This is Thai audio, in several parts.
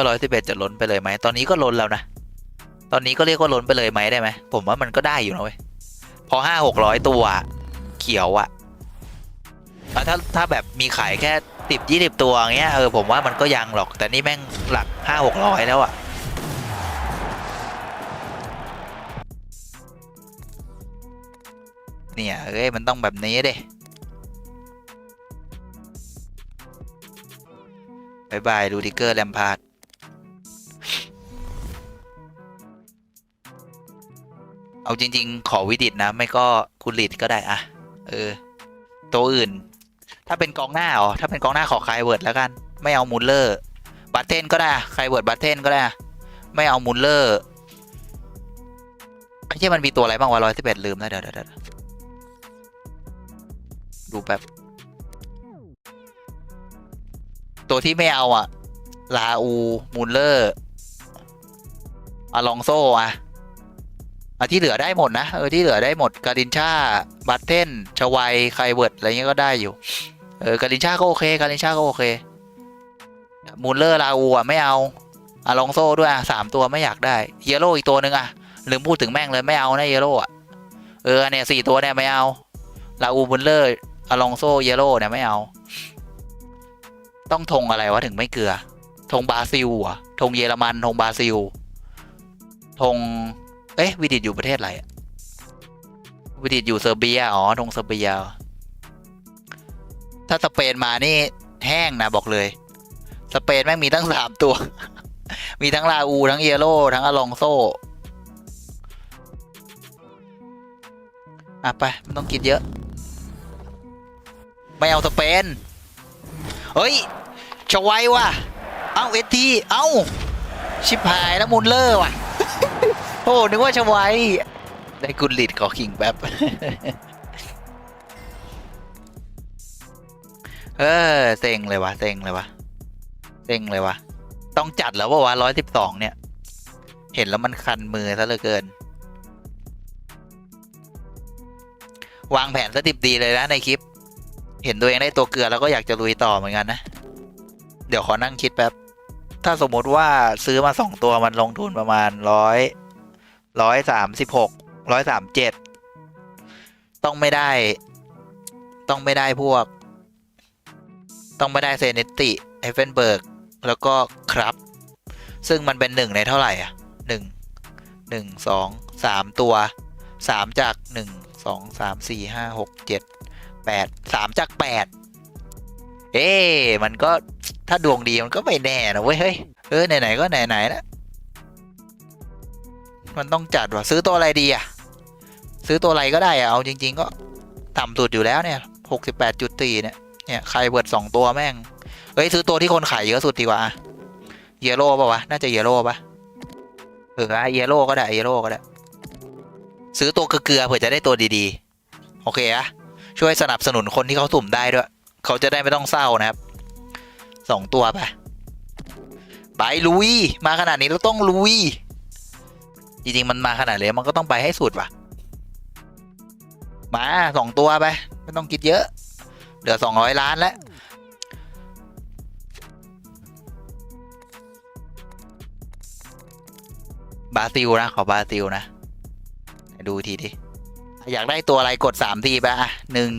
ว่าร้อยสิบเอ็ดจะล้นไปเลยไหม ตอนนี้ก็ล้นแล้วนะ ตอนนี้ก็เรียกว่าล้นไปเลยไหมได้ไหม ผมว่ามันก็ได้อยู่นะเว้ย พอห้าหกร้อยตัวเขียวอะแล้วถ้าถ้าแบบมีขายแค่สิบยี่สิบตัวเงี้ยเออผมว่ามันก็ยังหรอก แต่นี่แม่งหลักห้าหกร้อยแล้วอะเนี่ยเอ้ยมันต้องแบบนี้เด้บายบายดูดิเกอร์ แลมพาร์ด เอาจริง ๆ ขอวิดิตนะ ไม่ก็คุณลิดก็ได้อะเออ ตัวอื่น ถ้าเป็นกองหน้าอ๋อถ้าเป็นกองหน้าขอคายเวิร์ดแล้วกัน ไม่เอามูลเลอร์บัตเทนก็ได้อะคายเวิร์ดบัตเทนก็ได้ ไม่เอามูลเลอร์ไอ้ที่มันมีตัวอะไรบ้างวะร้อยสิบเอ็ดลืมแล้วเดี๋ยวเดี๋ยวเดี๋ยวดูแบบตัวที่ไม่เอาอะลาอู มูลเลอร์อลองโซอะ อะที่เหลือได้หมดนะเออที่เหลือได้หมดการินชาบัตเทนชวัยไคเวิร์ดอะไรเงี้ยก็ได้อยู่เออการินชาก็โอเคการินชาก็โอเคมูลเลอร์ลาอูอะไม่เอาอะลองโซ่ด้วยอะสามตัวไม่อยากได้เยโร่อีกตัวหนึ่งอะลืมพูดถึงแม่งเลยไม่เอานะเยโร่อะเออเนี่ยสี่ตัวเนี่ยไม่เอาลาอูมูลเลอร์อะลองโซ่เยโร่เนี่ยไม่เอา ต้องธงอะไรวะถึงไม่เกลือธงบราซิลอะธงเยอรมันธงบราซิลธง อ๊ะวิดิตอยู่ประเทศอะไรอะวิดิตอยู่เซอร์เบีย อ๋อธงเซอร์เบีย ถ้าสเปนมานี่แห้งนะบอกเลย สเปนแม่งมีตั้งสามตัว มีทั้งลาอู ทั้งเยโร่ทั้งอลองโซอะไปไม่ต้องกินเยอะ ไม่เอาสเปน เฮ้ยชวัยว่ะ เอาเอทีเอาชิบหายแล้วมูลเลอร์ว่ะ อ้นึกว่าชวัยได้กุลิดขอคิงแป๊บเออเซ็งเลยวะเซ็งเลยวะเซ็งเลยวะต้องจัดแล้วว่าวะร้อยสิบสองเนี่ย เห็นแล้วมันคันมือซะเหลือเกิน วางแผนสติบดีเลยนะในคลิป เห็นตัวเองได้ตัวเกลือแล้วก็อยากจะลุยต่อเหมือนกันนะ เดี๋ยวขอนั่งคิดแป๊บ ถ้าสมมติว่าซื้อมาสองตัวมันลงทุนประมาณร้อย ร้อยสามสิบหกร้อยสามเจ็ดต้องไม่ได้ ต้องไม่ได้พวก ต้องไม่ได้เซเนติเอฟเฟนเบิร์กแล้วก็ครับ ซึ่งมันเป็นหนึ่งในเท่าไหร่อะหนึ่งหนึ่งสองสามตัวสามจากหนึ่งสองสามสี่ห้าหกเจ็ดแปดสามจากแปดเอ๊ะมันก็ถ้าดวงดีมันก็ไม่แน่นะเว้ยเฮ้ยเออไหนๆก็ไหนๆแล้ว มันต้องจัดว่ะซื้อตัวอะไรดีอะ ซื้อตัวอะไรก็ได้อะ เอาจริง ๆ ก็ต่ำสุดอยู่แล้วเนี่ยหกสิบแปดจุดตีเนี่ย เนี่ยใครเบิดสองตัวแม่ง เฮ้ย ซื้อตัวที่คนขายเยอะสุดดีกว่าอะเยโร่ป่าวะ น่าจะเยโร่ปะเออเยโร่ก็ได้ เยโร่ก็ได้ ซื้อตัวเกลือเผื่อจะได้ตัวดีๆ โอเคอะช่วยสนับสนุนคนที่เขาสุ่มได้ด้วย เขาจะได้ไม่ต้องเศร้านะครับ สองตัวไป ไปลุย มาขนาดนี้เราต้องลุย จริงๆมันมาขนาดเลยมันก็ต้องไปให้สุดว่ะ มาสองตัวไป ไม่ต้องคิดเยอะ เหลือสองร้อยล้านแล้วบาซิลนะ ขอบาซิลนะ ดูทีดิ อยากได้ตัวอะไรกดสามทีไปอะหนึ่ง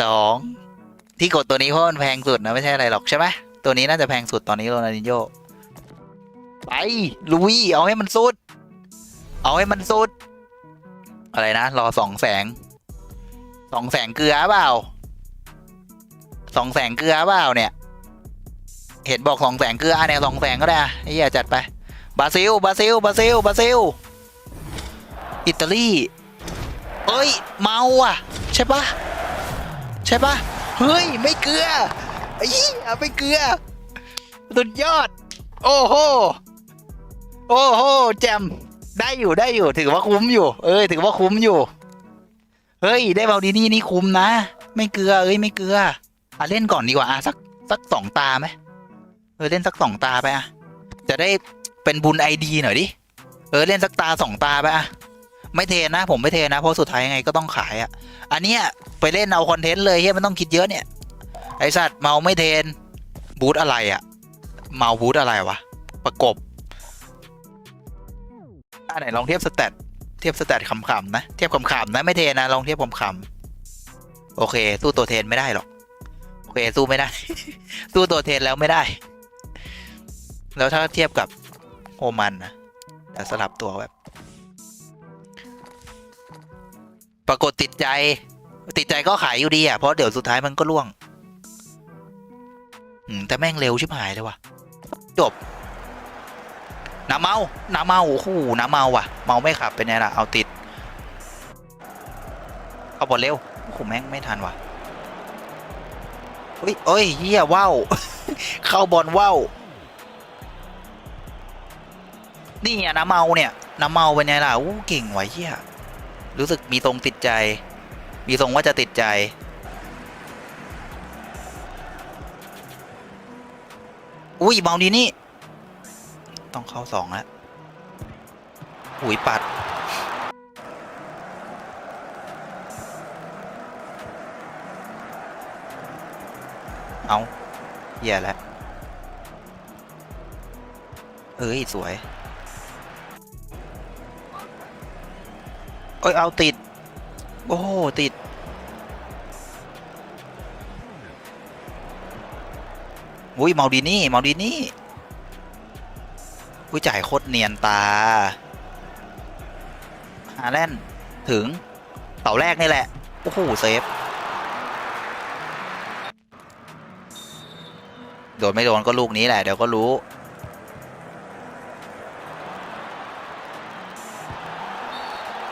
สองที่กดตัวนี้เพราะมันแพงสุดนะ ไม่ใช่อะไรหรอกใช่ไหมตัวนี้น่าจะแพงสุดตอนนี้โรนัลดิโย ไปลุยเอาให้มันสุด เอาให้มันสุด อะไรนะ รอสองแสงสองแสงเกลือเปล่าสองแสงเกลือเปล่าเนี่ย เห็นบอกสองแสงเกลืออะเนี่ยสองแสงก็ได้อะไอ้เหี้ยจัดไปบราซิลบราซิลบราซิลบราซิลอิตาลีเอ้ย เมาอะ ใช่ปะใช่ปะเฮ้ย ไม่เกลือไอ้เหี้ยไม่เกลือสุดยอด โอ้โห โอ้โหแจมได้อยู่ได้อยู่ ถือว่าคุ้มอยู่ เอ้ยถือว่าคุ้มอยู่ เฮ้ย ได้เบาดีนี่นี่คุ้มนะ ไม่เกลือเอ้ยไม่เกลืออะเล่นก่อนดีกว่าอะสักสักสองตาไหมเออเล่นสักสองตาไปอะจะได้เป็นบุญไอดีหน่อยดิเออเล่นสักตาสองตาไปอะไม่เทนะ ผมไม่เทนะเพราะสุดท้ายยังไงก็ต้องขายอะ อันเนี้ยไปเล่นเอาคอนเทนต์เลยเฮียไมันต้องคิดเยอะเนี่ยไอสัตว์เมาไม่เทนบูธอะไรอะ เมาบูธอะไรวะประกบ อันไหนลองเทียบสแตทเทียบสแตทขำๆนะ เทียบขำๆนะไม่เทนะ ลองเทียบขำๆโอเค สู้ตัวเทนไม่ได้หรอก โอเค สู้ไม่ได้ สู้ตัวเทนแล้วไม่ได้ แล้วถ้าเทียบกับโอมันนะเดี๋ยวสลับตัวแบบ ปรากฏติดใจ ติดใจก็ขายอยู่ดีอะ เพราะเดี๋ยวสุดท้ายมันก็ล่วงแต่แม่งเร็วชิบหายเลยว่ะ จบ น้ำเมา น้ำเมาโอ้โหน้ำเมาว่ะ เมาไม่ขับเป็นไงล่ะ เอาติด เอาบอลเร็วโอ้โหแม่งไม่ทันว่ะเฮ้ยเอ้ยเฮียว้าวเข้าบอลว้าวนี่ไงน้ำเมาเนี่ย น้ำเมาเป็นไงล่ะอู้เก่งว่ะเฮียรู้สึกมีตรงติดใจ มีทรงว่าจะติดใจอุ้ยเมาดีนี่ ต้องเข้าสองแล้วอุ้ยปัด เอาแย่แล้ว เอ้ย สวย เอ้ย เอาติด โอ้โห ติดอุ้ยเมาดีนี่เมาดีนี่ อุ้ยจ่ายโคตรเนียนตาฮาแลนด์ถึงเต่าแรกนี่แหละ โอ้โหเซฟ โดนไม่โดนก็ลูกนี้แหละ เดี๋ยวก็รู้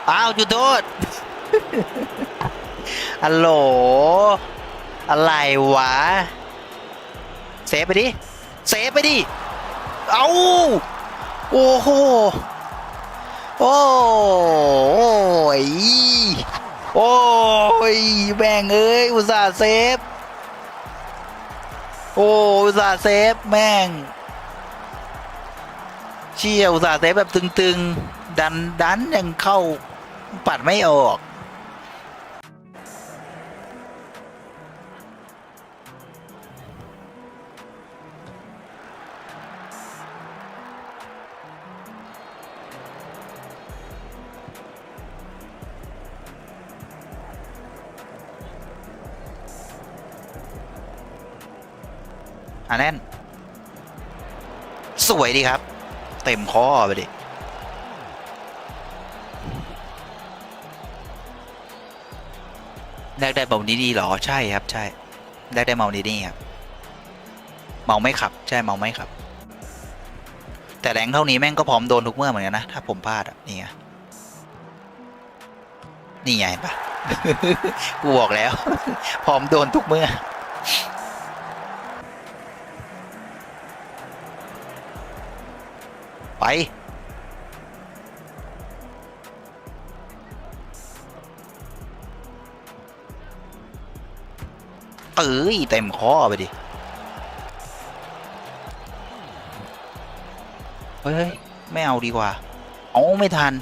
อ้าวจุดโทษฮัลโหล อะไรวะ เซฟไปดิ เซฟไปดิ เอา โอ้โห โอ้ย โอ้ยแบ่งเอ้ย อุตส่าห์เซฟ โอ้อุตส่าห์เซฟ แม่ง เชี่ยอุตส่าห์เซฟแบบตึงๆ ดันดันยังเข้าปัดไม่ออก อันนั้นสวยดีครับ เต็มข้อไปดิแรกได้เมาดีดีเหรอใช่ครับ ใช่แรกได้เมาดีดีครับเมาไม่ขับ ใช่เมาไม่ขับ แต่แรงเท่านี้แม่งก็พร้อมโดนทุกเมื่อเหมือนกันนะถ้าผมพลาดอะนี่ไงนี่ไงเห็นปะกูบอกแล้ว พร้อมโดนทุกเมื่อ ไป เอ้ยเต็มข้อไปดิ เฮ้ย ไม่เอาดีกว่า เอาไม่ทัน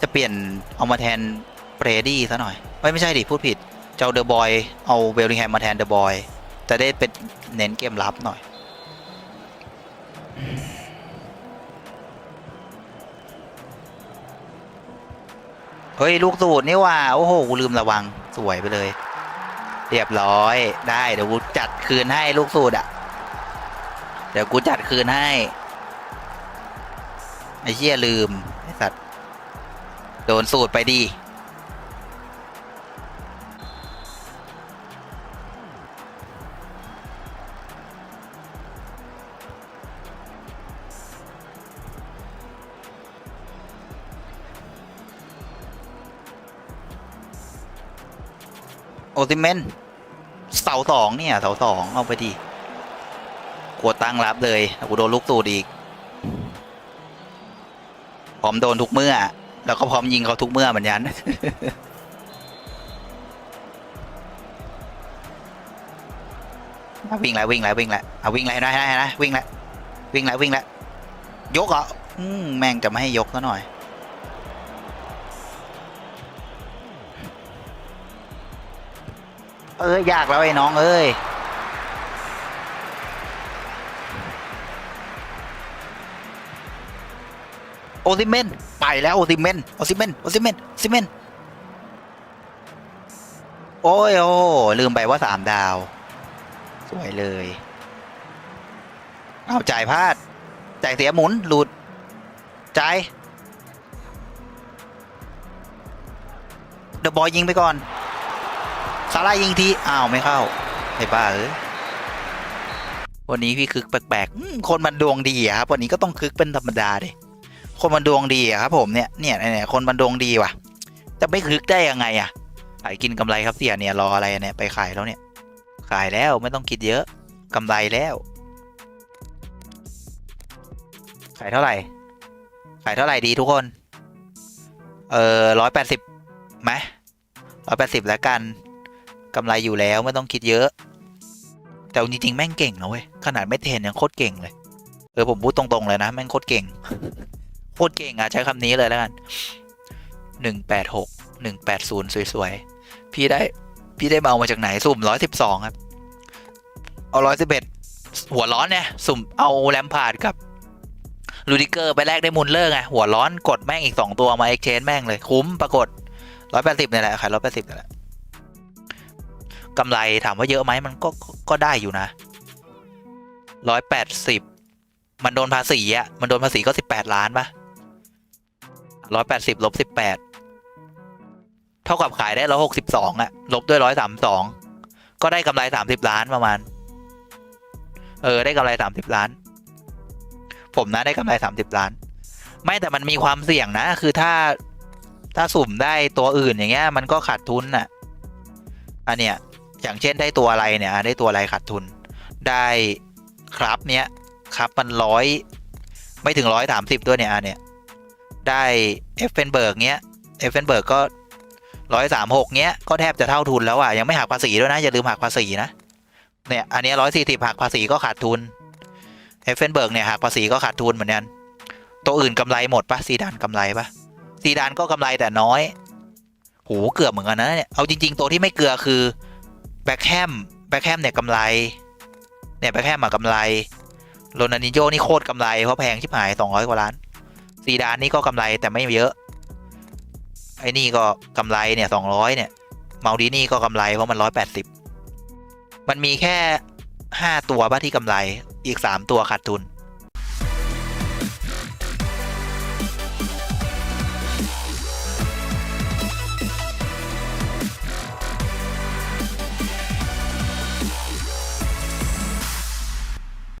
จะเปลี่ยนเอามาแทนเบรดี้ซะหน่อย ไม่ไม่ใช่ดิ พูดผิด เจ้าเดอะบอย เอาเบลลิงแฮมมาแทนเดอะบอย จะได้เป็นเน้นเกมรับหน่อย เฮ้ย ลูกสูตรนี่ว่า โอ้โหกูลืมระวังสวยไปเลย เรียบร้อยได้เดี๋ยวกูจัดคืนให้ลูกสูตรอะ เดี๋ยวกูจัดคืนให้ ไอ้เหี้ยลืม ไอ้สัตว์ โดนสูตรไปดี อซิเมนเสาสองเนี่ยเสาสองเอาไปดีกลัวตั้งรับเลยกูโดนลูกตูดอีกพร้อมโดนทุกเมื่อ แล้วก็พร้อมยิงเขาทุกเมื่อเหมือนกันวิ่งแล้ววิ่งแล้ววิ่งแล้วเอาวิ่งแล้วนะนะนะวิ่งแล้ววิ่งแล้ววิ่งแล้วยกเหรอแม่งจะไม่ให้ยกซะหน่อย เอ้ยยากแล้วไอ้น้องเอ้ยโอซิเมนไปแล้วโอซิเมนโอซิเมนโอซิเมนโอซิเมนโอ้ยโอ้ลืมไปว่าสามดาว สวยเลย เอาจ่ายพลาดจ่ายเสียหมุนหลุดจ่ายเดอะบอยยิงไปก่อน ซาร่ายิงทีอ้าวไม่เข้าไอ้บ้าเอ้ยวันนี้พี่คึกแปลกๆคนมันดวงดีครับวันนี้ก็ต้องคึกเป็นธรรมดาดิคนมันดวงดีครับผมเนี่ยเนี่ยเนี่ยคนมันดวงดีว่ะจะไม่คึกได้ยังไงอะขายกินกำไรครับเสียเนี่ยรออะไรเนี่ยไปขายแล้วเนี่ยขายแล้วไม่ต้องคิดเยอะกำไรแล้วขายเท่าไหร่ ขายเท่าไหร่ดีทุกคน เออร้อยแปดสิบไหมร้อยแปดสิบแล้วกัน กำไรอยู่แล้วไม่ต้องคิดเยอะ แต่จริงๆแม่งเก่งนะเว้ยขนาดไม่เทนยังโคตรเก่งเลยเออผมพูดตรงๆเลยนะแม่งโคตรเก่งโคตรเก่งอะใช้คำนี้เลยแล้วกันหนึ่งแปดหกหนึ่งแปดศูนย์สวยๆ พี่ได้พี่ได้เมามาจากไหนสุ่มร้อยสิบสองครับ เอาร้อยสิบเอ็ดหัวร้อนเนี่ยสุ่มเอาแลมพาดกับลูดิเกอร์ไปแลกได้มุนเลอร์ไงหัวร้อนกดแม่งอีกสองตัวมาเอ็กชนแม่งเลยคุ้มปรากฏร้อยแปดสิบเนี่ยแหละขายร้อยแปดสิบนี่แหละ กำไรถามว่าเยอะไหมมันก็ก็ได้อยู่นะร้อยแปดสิบมันโดนภาษีอะมันโดนภาษีก็สิบแปดล้านปะร้อยแปดสิบลบสิบแปดเท่ากับขายได้ร้อยหกสิบสองอะลบด้วยร้อยสามสองก็ได้กำไรสามสิบล้านประมาณ เออ ได้กำไรสามสิบล้าน ผมนะได้กำไรสามสิบล้าน ไม่แต่มันมีความเสี่ยงนะ คือถ้าถ้าสุ่มได้ตัวอื่นอย่างเงี้ย มันก็ขาดทุนน่ะ อันเนี้ย อย่างเช่นได้ตัวอะไรเนี่ย ได้ตัวอะไรขาดทุน ได้ครับเนี้ยครับมันร้อยไม่ถึงร้อยสามสิบด้วยเนี่ยอันเนี้ยได้เอฟเฟนเบิร์กเงี้ยเอฟเฟนเบิร์กก็ร้อยสามหกเงี้ยก็แทบจะเท่าทุนแล้วอะยังไม่หักภาษีด้วยนะ อย่าลืมหักภาษีนะเนี่ยอันนี้ร้อยสี่สิบหักภาษีก็ขาดทุนเอฟเฟนเบิร์กเนี่ยหักภาษีก็ขาดทุนเหมือนกันตัวอื่นกำไรหมดปะซีดานกำไรปะซีดานก็กำไรแต่น้อยโหเกือบเหมือนกันนะเนี่ยเอาจริง ๆ ตัวที่ไม่เกลือคือ แบ็คแฮมแบ็คแฮมเนี่ยกำไรเนี่ยแบ็คแฮมมากำไรโรนันดิโยนี่โคตรกำไรเพราะแพงชิบหายสองร้อยกว่าล้านซีดานนี่ก็กำไรแต่ไม่เยอะ ไอ้นี่ก็กำไรเนี่ยสองร้อยเนี่ยเมาดีนี่ก็กำไรเพราะมันร้อยแปดสิบมันมีแค่ห้าตัวบ้าที่กำไรอีกสามตัวขาดทุน